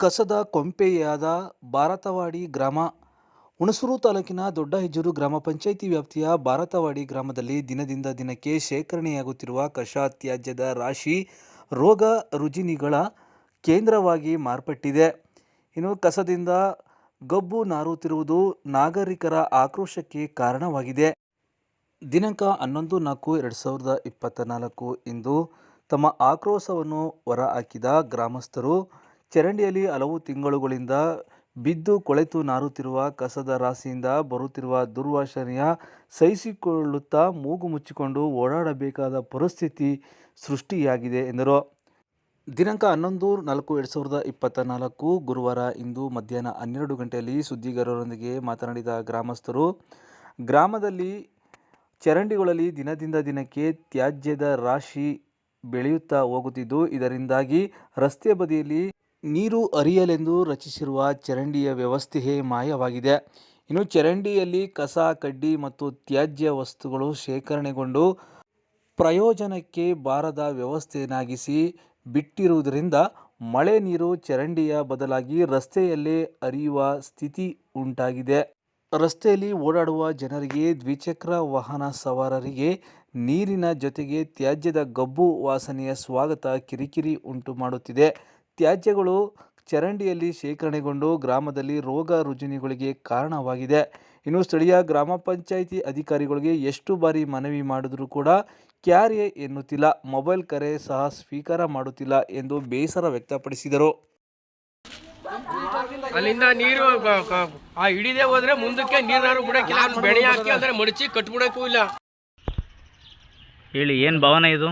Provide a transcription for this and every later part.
ಕಸದ ಕೊಂಪೆಯಾದ ಭಾರತವಾಡಿ ಗ್ರಾಮ, ಹುಣಸೂರು ತಾಲೂಕಿನ ದೊಡ್ಡ ಹೆಜ್ಜೂರು ಗ್ರಾಮ ಪಂಚಾಯಿತಿ ವ್ಯಾಪ್ತಿಯ ಭಾರತವಾಡಿ ಗ್ರಾಮದಲ್ಲಿ ದಿನದಿಂದ ದಿನಕ್ಕೆ ಶೇಖರಣೆಯಾಗುತ್ತಿರುವ ಕಸ ತ್ಯಾಜ್ಯದ ರಾಶಿ ರೋಗ ರುಜಿನಿಗಳ ಕೇಂದ್ರವಾಗಿ ಮಾರ್ಪಟ್ಟಿದೆ. ಇನ್ನು ಕಸದಿಂದ ಗಬ್ಬು ನಾರುತ್ತಿರುವುದು ನಾಗರಿಕರ ಆಕ್ರೋಶಕ್ಕೆ ಕಾರಣವಾಗಿದೆ. ದಿನಾಂಕ ಹನ್ನೊಂದು ನಾಲ್ಕು ಎರಡು ಸಾವಿರದ ಇಪ್ಪತ್ತ ನಾಲ್ಕು ಇಂದು ತಮ್ಮ ಆಕ್ರೋಶವನ್ನು ಹೊರಹಾಕಿದ ಗ್ರಾಮಸ್ಥರು ಚರಂಡಿಯಲ್ಲಿ ಹಲವು ತಿಂಗಳುಗಳಿಂದ ಬಿದ್ದು ಕೊಳೆತು ನಾರುತ್ತಿರುವ ಕಸದ ರಾಶಿಯಿಂದ ಬರುತ್ತಿರುವ ದುರ್ವಾಸನೆಯ ಸಹಿಸಿಕೊಳ್ಳುತ್ತಾ ಮೂಗು ಮುಚ್ಚಿಕೊಂಡು ಓಡಾಡಬೇಕಾದ ಪರಿಸ್ಥಿತಿ ಸೃಷ್ಟಿಯಾಗಿದೆ ಎಂದರು. ದಿನಾಂಕ ಹನ್ನೊಂದು, ನಾಲ್ಕು, ಎರಡು ಸಾವಿರದ ಇಪ್ಪತ್ತ ನಾಲ್ಕು ಗುರುವಾರ ಇಂದು ಮಧ್ಯಾಹ್ನ ಹನ್ನೆರಡು ಗಂಟೆಯಲ್ಲಿ ಸುದ್ದಿಗಾರರೊಂದಿಗೆ ಮಾತನಾಡಿದ ಗ್ರಾಮಸ್ಥರು, ಗ್ರಾಮದಲ್ಲಿ ಚರಂಡಿಗಳಲ್ಲಿ ದಿನದಿಂದ ದಿನಕ್ಕೆ ತ್ಯಾಜ್ಯದ ರಾಶಿ ಬೆಳೆಯುತ್ತಾ ಹೋಗುತ್ತಿದ್ದು, ಇದರಿಂದಾಗಿ ರಸ್ತೆ ಬದಿಯಲ್ಲಿ ನೀರು ಅರಿಯಲೆಂದು ರಚಿಸಿರುವ ಚರಂಡಿಯ ವ್ಯವಸ್ಥೆಯೇ ಮಾಯವಾಗಿದೆ. ಇನ್ನು ಚರಂಡಿಯಲ್ಲಿ ಕಸ, ಕಡ್ಡಿ ಮತ್ತು ತ್ಯಾಜ್ಯ ವಸ್ತುಗಳು ಶೇಖರಣೆಗೊಂಡು ಪ್ರಯೋಜನಕ್ಕೆ ಬಾರದ ವ್ಯವಸ್ಥೆಯನ್ನಾಗಿಸಿ ಬಿಟ್ಟಿರುವುದರಿಂದ ಮಳೆ ನೀರು ಚರಂಡಿಯ ಬದಲಾಗಿ ರಸ್ತೆಯಲ್ಲೇ ಅರಿಯುವ ಸ್ಥಿತಿ ಉಂಟಾಗಿದೆ. ರಸ್ತೆಯಲ್ಲಿ ಓಡಾಡುವ ಜನರಿಗೆ ದ್ವಿಚಕ್ರ ವಾಹನ ಸವಾರರಿಗೆ ನೀರಿನ ಜೊತೆಗೆ ತ್ಯಾಜ್ಯದ ಗಬ್ಬು ವಾಸನೆಯ ಸ್ವಾಗತ ಕಿರಿಕಿರಿ ಉಂಟು ಮಾಡುತ್ತಿದೆ ತ್ಯಾಜ್ಯಗಳು ಚರಂಡಿಯಲ್ಲಿ ಶೇಖರಣೆಗೊಂಡು ಗ್ರಾಮದಲ್ಲಿ ರೋಗ ರುಜಿನಿಗಳಿಗೆ ಕಾರಣವಾಗಿದೆ. ಇನ್ನು ಸ್ಥಳೀಯ ಗ್ರಾಮ ಪಂಚಾಯಿತಿ ಅಧಿಕಾರಿಗಳಿಗೆ ಎಷ್ಟು ಬಾರಿ ಮನವಿ ಮಾಡಿದರೂ ಕೂಡ ಕ್ಯಾರೆ ಎನ್ನುತ್ತಿಲ್ಲ. ಮೊಬೈಲ್ ಕರೆ ಸಹ ಸ್ವೀಕಾರ ಮಾಡುತ್ತಿಲ್ಲ ಎಂದು ಬೇಸರ ವ್ಯಕ್ತಪಡಿಸಿದರು. ಅಲ್ಲಿಂದ ನೀರು ಆ ಹಿಡಿದೇ ಹೋದ್ರೆ ಮುಂದಕ್ಕೆ ನೀರಾರು ಕೂಡ ಬೆಳೆ ಹಾಕಿ ಅಂದ್ರೆ ಮಡಚಿ ಕಟ್ಬಿಡಕ್ಕೂ ಇಲ್ಲ. ಹೇಳಿ ಏನು ಭವನ ಇದು?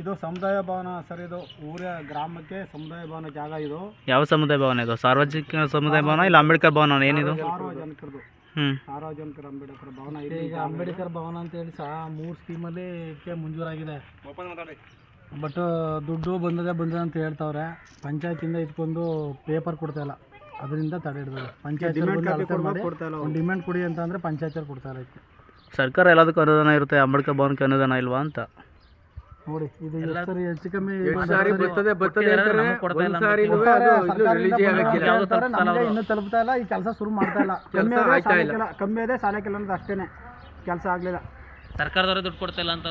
ಇದು ಸಮುದಾಯ ಭವನ ಸರ್ ಇದು ಊರ ಗ್ರಾಮಕ್ಕೆ ಸಮುದಾಯ ಭವನ ಜಾಗ ಇದು. ಯಾವ ಸಮುದಾಯ ಭವನ ಇದು? ಸಾರ್ವಜನಿಕ ಸಮುದಾಯ ಭವನ ಇಲ್ಲ ಅಂಬೇಡ್ಕರ್ ಭವನ ಏನಿದು? ಸಾರ್ವಜನಿಕರದು. ಹ್ಮ್. ಸಾರ್ವಜನಿಕರ ಅಂಬೇಡ್ಕರ್ ಭವನ. ಇದೆ ಈಗ ಅಂಬೇಡ್ಕರ್ ಭವನ ಅಂತ ಹೇಳಿ ಸಹ ಮೂರು ಸ್ಕೀಮಲ್ಲಿ ಇದಕ್ಕೆ ಮಂಜೂರಾಗಿದೆ. ಬಟ್ ದುಡ್ಡು ಬಂದದೆ ಬಂದ ಅಂತ ಹೇಳ್ತಾವ್ರೆ. ಪಂಚಾಯತಿಂದ ಬಂದು ಪೇಪರ್ ಕೊಡ್ತಾ ಇಲ್ಲ. ಅದರಿಂದ ತಡೆ ಹಿಡಿದ್ರು ಪಂಚಾಯತ್ ಡಿಮ್ಯಾಂಡ್ ಕೊಡಿ ಅಂತ ಅಂದ್ರೆ ಪಂಚಾಯತ್ ಕೊಡ್ತಾ ಇಲ್ಲ ಇದಕ್ಕೆ. ಸರ್ಕಾರ ಎಲ್ಲದಕ್ಕೂ ಅನುದಾನ ಇರುತ್ತೆ ಅಂಬೇಡ್ಕರ್ ಭವನಕ್ಕೆ ಅನುದಾನ ಇಲ್ವಾ ಅಂತ. ನೋಡಿ ಇದು ಸರಿ ಹೆಚ್ಚು ಕಮ್ಮಿ ಸಾರಿ ಬರ್ತದೆ ಬರ್ತದೆ ಅಂತಾರೆ ನಮ್ಗೆ ಕೊಡ್ತಾ ಇಲ್ಲ ಒಂದ್ ಸಾರಿ ಅಂತ ಇಲ್ವೇ ಅದು ಇನ್ನೂ ರಿಲೀಜೇ ಆಗಕ್ಕಿಲ್ಲ ಯಾವ್ದು ತಲುಪ್ತಾ ಇಲ್ಲ ನಮಗೆ ಅವ್ರು. ಇನ್ನೂ ತಲುಪ್ತಾ ಇಲ್ಲ ಈ ಕೆಲಸ ಶುರು ಮಾಡ್ತಾ ಇಲ್ಲ ಕಮ್ಮಿ ಸಾಲಕ್ಕೆಲ್ಲ ಇಲ್ಲ. ಸಾಲಕ್ಕಿಲ್ಲ ಕಮ್ಮಿ ಅದೇ ಸಾಲಕ್ಕಿಲ್ಲ ಅನ್ನೋದು ಅಷ್ಟೇನೆ ಕೆಲಸ ಆಗಲಿಲ್ಲ ಸರ್ಕಾರದವರು ದುಡ್ಡು ಕೊಡ್ತಾ ಇಲ್ಲ ಅಂತ